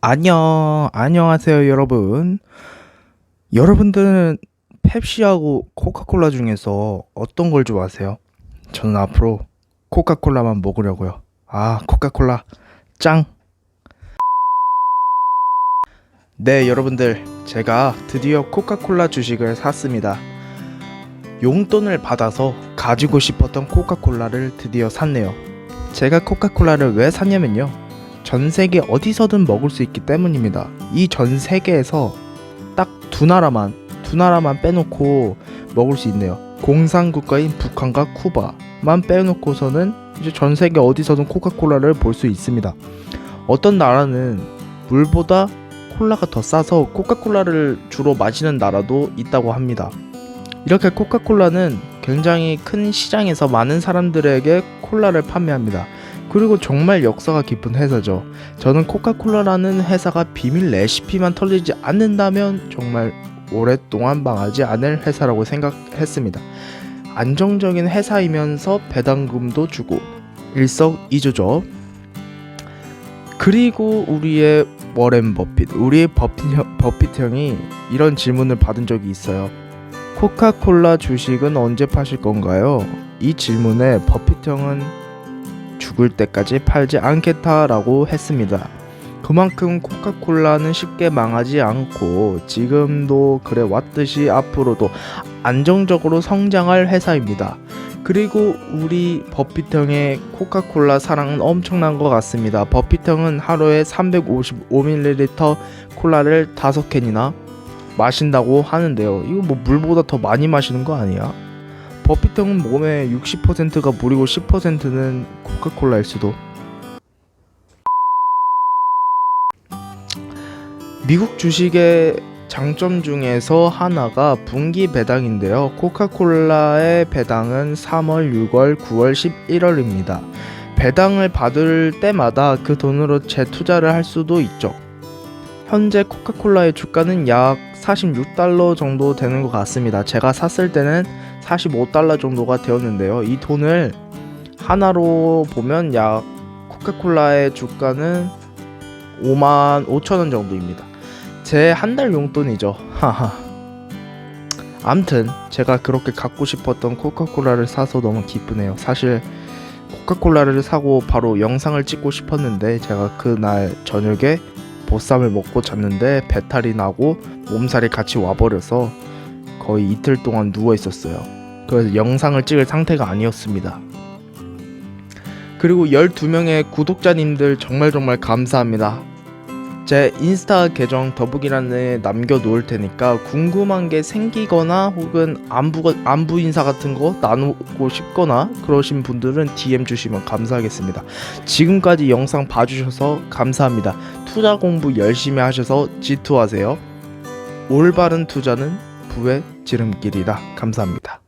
안녕, 안녕하세요, 여러분. 여러분들은 펩시하고 코카콜라 중에서 어떤 걸 좋아하세요? 저는 앞으로 코카콜라만 먹으려고요. 아, 코카콜라 짱! 네, 여러분들. 제가 드디어 코카콜라 주식을 샀습니다. 용돈을 받아서 가지고 싶었던 코카콜라를 드디어 샀네요. 제가 코카콜라를 왜 샀냐면요. 전 세계 어디서든 먹을 수 있기 때문입니다. 이 전 세계에서 딱 두 나라만 두 나라만 빼놓고 먹을 수 있네요. 공산 국가인 북한과 쿠바만 빼놓고서는 이제 전 세계 어디서든 코카콜라를 볼 수 있습니다. 어떤 나라는 물보다 콜라가 더 싸서 코카콜라를 주로 마시는 나라도 있다고 합니다. 이렇게 코카콜라는 굉장히 큰 시장에서 많은 사람들에게 콜라를 판매합니다. 그리고 정말 역사가 깊은 회사죠. 저는 코카콜라라는 회사가 비밀 레시피만 털리지 않는다면 정말 오랫동안 망하지 않을 회사라고 생각했습니다. 안정적인 회사이면서 배당금도 주고 일석이조죠. 그리고 우리의 워렌 버핏, 우리의 버핏, 형- 버핏 형이 이런 질문을 받은 적이 있어요. 코카콜라 주식은 언제 파실 건가요? 이 질문에 버핏 형은 죽을 때까지 팔지 않겠다라고 했습니다. 그만큼 코카콜라는 쉽게 망하지 않고 지금도 그래 왔듯이 앞으로도 안정적으로 성장할 회사입니다. 그리고 우리 버핏 형의 코카콜라 사랑은 엄청난 것 같습니다. 버핏 형은 하루에 355ml 콜라를 5캔이나 마신다고 하는데요. 이거 뭐 물보다 더 많이 마시는 거 아니야? 버핏 형은 몸의 60%가 물이고 10%는 코카콜라일 수도. 미국 주식의 장점 중에서 하나가 분기 배당인데요. 코카콜라의 배당은 3월, 6월, 9월, 11월입니다. 배당을 받을 때마다 그 돈으로 재투자를 할 수도 있죠. 현재 코카콜라의 주가는 약 46달러 정도 되는 것 같습니다. 제가 샀을 때는 45달러 정도가 되었는데요. 이 돈을 하나로 보면 약 코카콜라의 주가는 5만 5천 원 정도입니다. 제 한 달 용돈이죠. 하하. 암튼 제가 그렇게 갖고 싶었던 코카콜라를 사서 너무 기쁘네요. 사실 코카콜라를 사고 바로 영상을 찍고 싶었는데 제가 그날 저녁에 보쌈을 먹고 잤는데 배탈이 나고 몸살이 같이 와버려서 거의 이틀 동안 누워 있었어요. 그래서 영상을 찍을 상태가 아니었습니다. 그리고 12명의 구독자님들 정말 정말 감사합니다. 제 인스타 계정 더보기란에 남겨 놓을 테니까 궁금한 게 생기거나 혹은 안부 안부 인사 같은 거 나누고 싶거나 그러신 분들은 DM 주시면 감사하겠습니다. 지금까지 영상 봐주셔서 감사합니다. 투자 공부 열심히 하셔서 지투하세요. 올바른 투자는 부의 지름길이다. 감사합니다.